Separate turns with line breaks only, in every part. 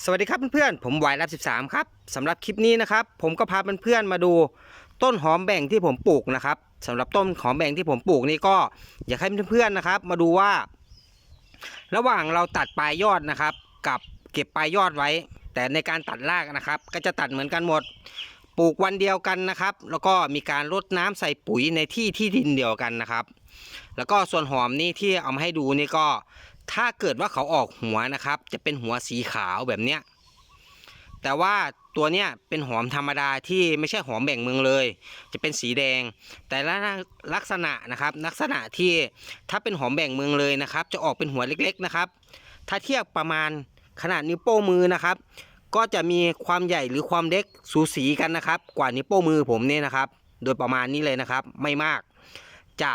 สวัสดีครับเพื่อนๆ ผมวายรับ 13 ครับสำหรับคลิปนี้นะครับ ผมก็พาเพื่อนๆมาดูต้นหอมแบ่งที่ผมปลูกนะครับสำหรับต้นหอมแบ่งที่ผมปลูกนี่ก็อยากให้เพื่อนๆนะครับ มาดูว่า ระหว่างเราตัดปลายยอดนะครับ กับเก็บปลายยอดไว้ แต่ในการตัดรากนะครับ ก็จะตัดเหมือนกันหมด ปลูกวันเดียวกันนะครับ แล้วก็มีการรดน้ำใส่ปุ๋ยในที่ที่ดินเดียวกันนะครับ แล้วก็ส่วนหอมนี่ที่เอามาให้ดูนี่ก็ ถ้าเกิดว่าเขาออกหัวนะครับ จะเป็นหัวสีขาวแบบเนี้ยแต่ว่าตัวเนี้ยเป็นหอมธรรมดาที่ไม่ใช่หอมแบ่งเมืองเลย จะเป็นสีแดง แต่ละลักษณะนะครับลักษณะที่ถ้าเป็นหอมแบ่งเมืองเลยนะครับ จะออกเป็นหัวเล็กๆนะครับ ถ้าเทียบประมาณขนาดนิ้วโป้งมือนะครับ ก็จะมีความใหญ่หรือความเล็กสูสีกันนะครับ กว่านิ้วโป้งมือผมเนี่ยนะครับ โดยประมาณนี้เลยนะครับ ไม่มาก จะ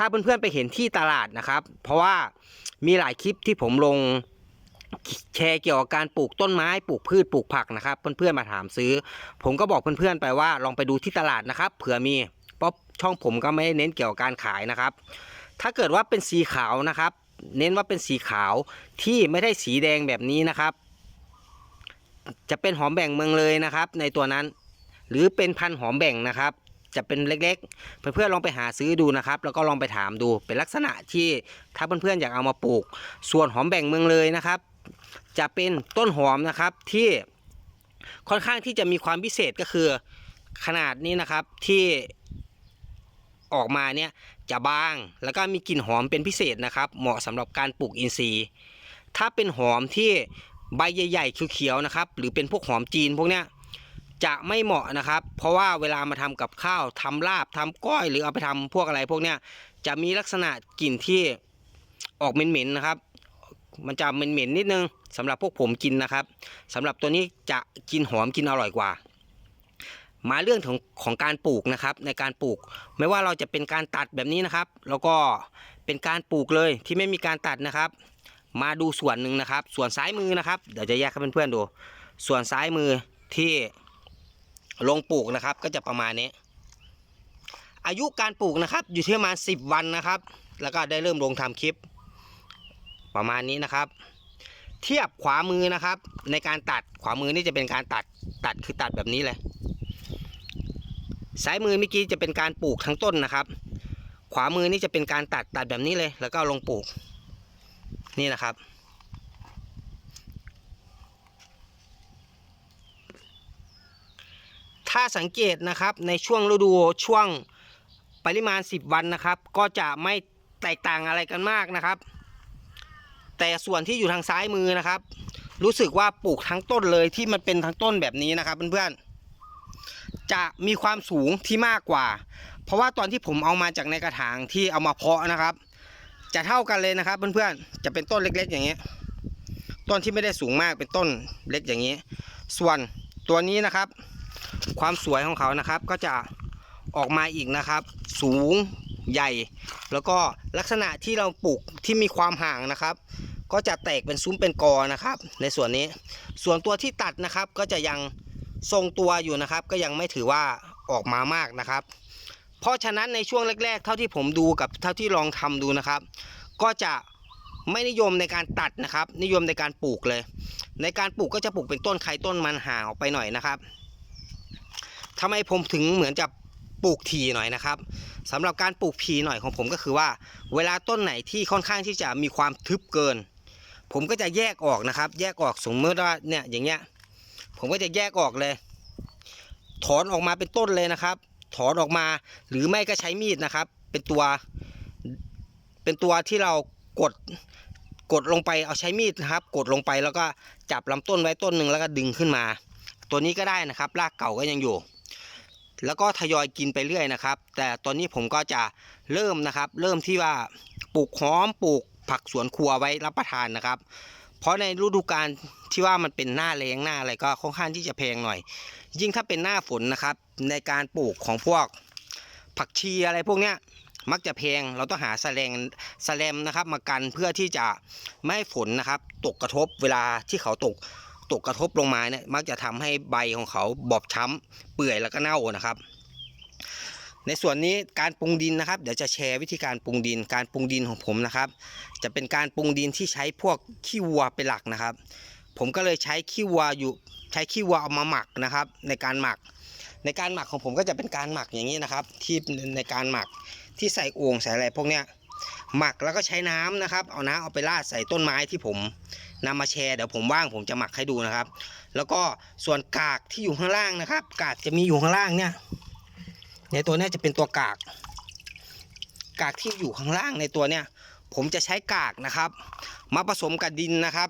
ถ้าเพื่อนๆไปเห็นที่ตลาดนะครับ เพราะว่ามีหลายคลิปที่ผมลงแชร์เกี่ยวกับการปลูกต้นไม้ปลูกพืชปลูกผักนะครับ เพื่อนๆมาถามซื้อ ผมก็บอกเพื่อนๆไปว่าลองไปดูที่ตลาดนะครับ เผื่อมีเพราะช่องผมก็ไม่ได้เน้นเกี่ยวกับการขายนะครับ ถ้าเกิดว่าเป็นสีขาวนะครับ เน้นว่าเป็นสีขาวที่ไม่ได้สีแดงแบบนี้นะครับ จะเป็นหอมแบ่งเมืองเลยนะครับ ในตัวนั้น หรือเป็นพันหอมแบ่งนะครับ จะเป็นเล็กๆ เพื่อนๆลองไปหาซื้อดูนะครับ แล้วก็ลองไปถามดูเป็นลักษณะที่ถ้าเพื่อนๆอยากเอามาปลูก ส่วนหอมแบ่งเมืองเลยนะครับ จะเป็นต้นหอมนะครับที่ค่อนข้างที่จะมีความพิเศษก็คือขนาดนี้นะครับที่ออกมาเนี่ยจะบางแล้วก็มีกลิ่นหอมเป็นพิเศษนะครับ เหมาะสำหรับการปลูกอินทรีย์ ถ้าเป็นหอมที่ใบใหญ่ๆเขียวๆนะครับ หรือเป็นพวกหอมจีนพวกเนี้ย จะไม่เหมาะนะครับ เพราะว่าเวลามาทำกับข้าวทำลาบทำก้อยหรือเอาไปทำพวกอะไรพวกเนี้ยจะมีลักษณะกลิ่นที่ออกเหม็นๆนะครับ มันจะเหม็นๆนิดนึงสำหรับพวกผมกินนะครับสำหรับตัวนี้จะกินหอมกินอร่อยกว่า มาเรื่องของของการปลูกนะครับ ในการปลูก ไม่ว่าเราจะเป็นการตัดแบบนี้นะครับ แล้วก็เป็นการปลูกเลยที่ไม่มีการตัดนะครับ มาดูส่วนหนึ่งนะครับ ส่วนซ้ายมือนะครับ เดี๋ยวจะแยกให้เพื่อนๆดู ส่วนซ้ายมือที่ ลงปลูกนะครับ ก็จะประมาณนี้ อายุการปลูกนะครับ อยู่ที่ประมาณ 10 วันนะครับ แล้วก็ได้เริ่มลงทำคลิป ประมาณนี้นะครับ เทียบขวามือนะครับ ในการตัดขวามือนี่จะเป็นการตัดตัดคือตัดแบบนี้เลยซ้ายมือเมื่อกี้จะเป็นการปลูกทั้งต้นนะครับ ขวามือนี่จะเป็นการตัดตัดแบบนี้เลย แล้วก็ลงปลูก นี่นะครับ ถ้าสังเกตนะครับในช่วงฤดูช่วงปริมาณ 10 วันนะครับ ก็จะไม่แตกต่างอะไรกันมากนะครับ แต่ส่วนที่อยู่ทางซ้ายมือนะครับ รู้สึกว่าปลูกทั้งต้นเลยที่มันเป็นทั้งต้นแบบนี้นะครับเพื่อนๆจะมีความสูงที่มากกว่า เพราะว่าตอนที่ผมเอามาจากในกระถางที่เอามาเพาะนะครับ จะเท่ากันเลยนะครับเพื่อนๆจะเป็นต้นเล็ก ๆ อย่างนี้ต้นที่ไม่ได้สูงมากเป็นต้นเล็กอย่างนี้ ส่วนตัวนี้นะครับ ความสวยของเขานะครับก็จะออกมาอีกนะครับ สูงใหญ่ แล้วก็ลักษณะที่เราปลูกที่มีความห่างนะครับ ก็จะแตกเป็นซุ้มเป็นกอนะครับ ในส่วนนี้ ส่วนตัวที่ตัดนะครับก็จะยังทรงตัวอยู่นะครับ ก็ยังไม่ถือว่าออกมามากนะครับ เพราะฉะนั้นในช่วงแรก ๆ เท่าที่ผมดูกับเท่าที่ลองทำดูนะครับ ก็จะไม่นิยมในการตัดนะครับ นิยมในการปลูกเลย ในการปลูกก็จะปลูกเป็นต้นไครต้นมันห่างออกไปหน่อยนะครับ ทำไมผมถึงเหมือนจะปลูกทีหน่อยนะครับสำหรับการปลูกพีหน่อยของผมก็คือว่า เวลาต้นไหนที่ค่อนข้างที่จะมีความทึบเกิน ผมก็จะแยกออกนะครับ แยกออกสมมติว่าเนี่ยอย่างเงี้ยผมก็จะแยกออกเลย ถอนออกมาเป็นต้นเลยนะครับ ถอนออกมาหรือไม่ก็ใช้มีดนะครับ เป็นตัวเป็นตัวที่เรากดกดลงไปเอาใช้มีดนะครับ กดลงไปแล้วก็จับลำต้นไว้ต้นหนึ่งแล้วก็ดึงขึ้นมา ตัวนี้ก็ได้นะครับรากเก่าก็ยังอยู่ แล้วก็ทยอยกินไปเรื่อยนะครับ แต่ตอนนี้ผมก็จะเริ่มนะครับ เริ่มที่ว่าปลูกหอมปลูกผักสวนครัวไว้รับประทานนะครับ เพราะในฤดูกาลที่ว่ามันเป็นหน้าแรงหน้าอะไรก็ค่อนข้างที่จะแพงหน่อย ยิ่งถ้าเป็นหน้าฝนนะครับ ในการปลูกของพวกผักชีอะไรพวกเนี้ยมักจะแพงเราต้องหาแสลงแสลมนะครับ มากันเพื่อที่จะไม่ให้ฝนนะครับ ตกกระทบเวลาที่เขาตก ตกกระทบลงมาเนี่ยมักจะทำให้ใบของเขาบอบช้ำเปื่อยแล้วก็เน่านะครับ ในส่วนนี้การปรุงดินนะครับ เดี๋ยวจะแชร์วิธีการปรุงดิน การปรุงดินของผมนะครับ จะเป็นการปรุงดินที่ใช้พวกขี้วัวเป็นหลักนะครับ ผมก็เลยใช้ขี้วัวอยู่ใช้ขี้วัวเอามาหมักนะครับ ในการหมัก ในการหมักของผมก็จะเป็นการหมักอย่างนี้นะครับ ที่ในการหมักที่ใส่โอ่งใส่อะไรพวกเนี้ย หมักแล้วก็ใช้น้ำนะครับ เอาน้ำเอาไปราดใส่ต้นไม้ที่ผมนำมาแชร์เดี๋ยวผมว่างผมจะหมักให้ดูนะครับ แล้วก็ส่วนกากที่อยู่ข้างล่างนะครับ กากจะมีอยู่ข้างล่างเนี่ย ในตัวนี้จะเป็นตัวกาก กากที่อยู่ข้างล่างในตัวเนี่ย ผมจะใช้กากนะครับ มาผสมกับดินนะครับ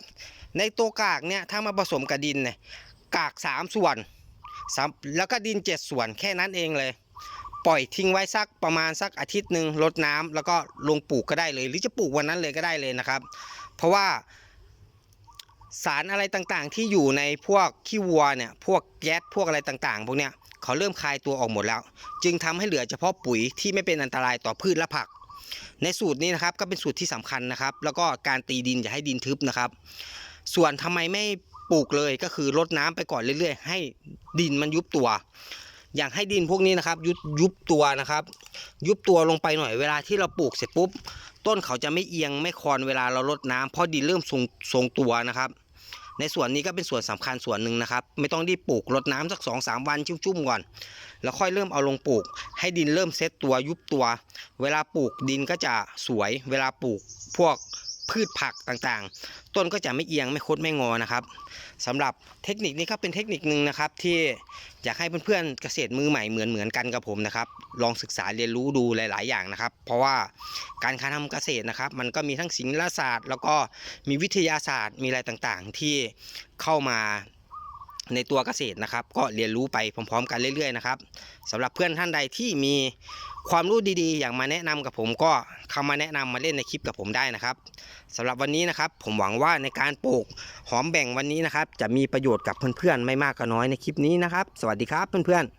ในตัวกากเนี่ยถ้ามาผสมกับดินเนี่ยกากสามส่วนแล้วก็ดินเจ็ดส่วนแค่นั้นเองเลย ปล่อยทิ้งไว้สักประมาณสักอาทิตย์หนึ่งรดน้ำแล้วก็ลงปลูกก็ได้เลย หรือจะปลูกวันนั้นเลยก็ได้เลยนะครับ เพราะว่าสารอะไรต่างๆ ที่อยู่ในพวกขี้วัวเนี่ยพวกแก๊สพวกอะไรต่างๆ พวกเนี้ยเขาเริ่มคลายตัวออกหมดแล้ว จึงทำให้เหลือเฉพาะปุ๋ยที่ไม่เป็นอันตรายต่อพืชและผัก ในสูตรนี้นะครับก็เป็นสูตรที่สำคัญนะครับ แล้วก็การตีดินอย่าให้ดินทึบนะครับ ส่วนทำไมไม่ปลูกเลยก็คือรดน้ำไปก่อนเรื่อยๆ ให้ดินมันยุบตัว อยางให้ดินพวกนี้นะครับ ยุบยุบตัวนะครับ ยุบตัวลงไปหน่อยเวลาที่เราปลูกเสร็จปุ๊บ ต้นเขาจะไม่เอียงไม่คลอนเวลาเรารดน้ำเพราะดินเริ่มทรงทรงตัวนะครับในส่วนนี้ก็เป็นส่วนสำคัญส่วนหนึ่งนะครับ ไม่ต้องรีบปลูกรดน้ำสักสองสามวันชุ่มๆก่อน แล้วค่อยเริ่มเอาลงปลูก ให้ดินเริ่มเซตตัวยุบตัว เวลาปลูกดินก็จะสวย เวลาปลูกพวก พืชผักต่างๆ ต้นก็จะไม่เอียงไม่คดไม่งอนะครับสำหรับเทคนิคนี้ก็เป็นเทคนิคหนึ่งนะครับที่อยากให้เพื่อนๆเกษตรมือใหม่เหมือนเหมือนๆกันกับผมนะครับ ลองศึกษาเรียนรู้ดูหลาย ๆ อย่างนะครับ เพราะว่าการการทำเกษตรนะครับ มันก็มีทั้งศิลปศาสตร์ แล้วก็มีวิทยาศาสตร์มีอะไรต่างๆ ที่เข้ามา ในตัวเกษตรนะครับ ก็เรียนรู้ไปพร้อมๆ กันเรื่อยๆนะครับสำหรับเพื่อนท่านใดที่มีความรู้ดีๆ อย่างมาแนะนำกับผมก็เข้ามาแนะนำมาเล่นในคลิปกับผมได้นะครับสำหรับวันนี้นะครับ ผมหวังว่าในการปลูกหอมแบ่งวันนี้นะครับ จะมีประโยชน์กับเพื่อนๆไม่มากก็น้อยในคลิปนี้นะครับ สวัสดีครับเพื่อนๆ